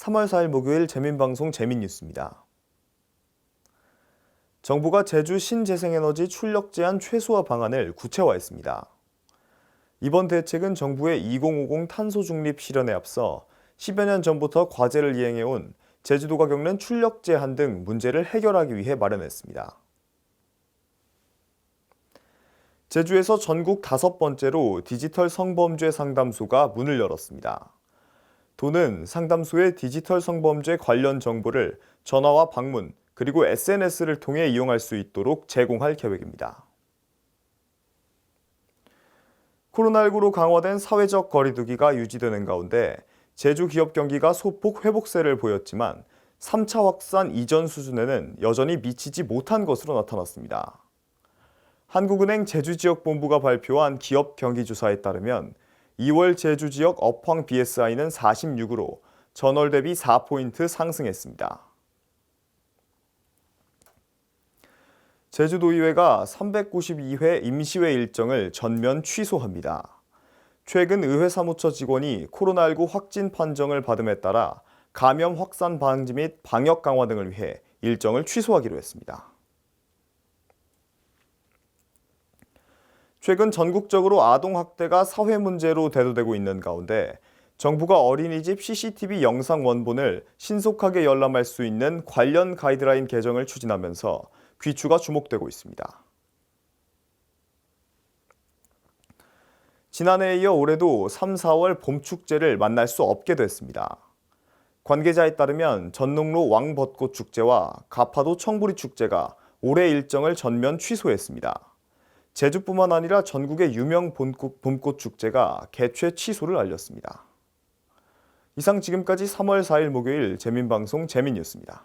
3월 4일 목요일 재민방송 재민뉴스입니다. 정부가 제주 신재생에너지 출력 제한 최소화 방안을 구체화했습니다. 이번 대책은 정부의 2050 탄소 중립 실현에 앞서 10여 년 전부터 과제를 이행해온 제주도가 겪는 출력 제한 등 문제를 해결하기 위해 마련했습니다. 제주에서 전국 다섯 번째로 디지털 성범죄 상담소가 문을 열었습니다. 도는 상담소의 디지털 성범죄 관련 정보를 전화와 방문, 그리고 SNS를 통해 이용할 수 있도록 제공할 계획입니다. 코로나19로 강화된 사회적 거리두기가 유지되는 가운데 제주 기업 경기가 소폭 회복세를 보였지만 3차 확산 이전 수준에는 여전히 미치지 못한 것으로 나타났습니다. 한국은행 제주지역본부가 발표한 기업 경기조사에 따르면 2월 제주 지역 업황 BSI는 46으로 전월 대비 4포인트 상승했습니다. 제주도의회가 392회 임시회 일정을 전면 취소합니다. 최근 의회 사무처 직원이 코로나19 확진 판정을 받음에 따라 감염 확산 방지 및 방역 강화 등을 위해 일정을 취소하기로 했습니다. 최근 전국적으로 아동 학대가 사회 문제로 대두되고 있는 가운데 정부가 어린이집 CCTV 영상 원본을 신속하게 열람할 수 있는 관련 가이드라인 개정을 추진하면서 귀추가 주목되고 있습니다. 지난해에 이어 올해도 3, 4월 봄 축제를 만날 수 없게 됐습니다. 관계자에 따르면 전농로 왕벚꽃 축제와 가파도 청부리 축제가 올해 일정을 전면 취소했습니다. 제주뿐만 아니라 전국의 유명 봄꽃, 축제가 개최 취소를 알렸습니다. 이상 지금까지 3월 4일 목요일 재민방송 재민이었습니다.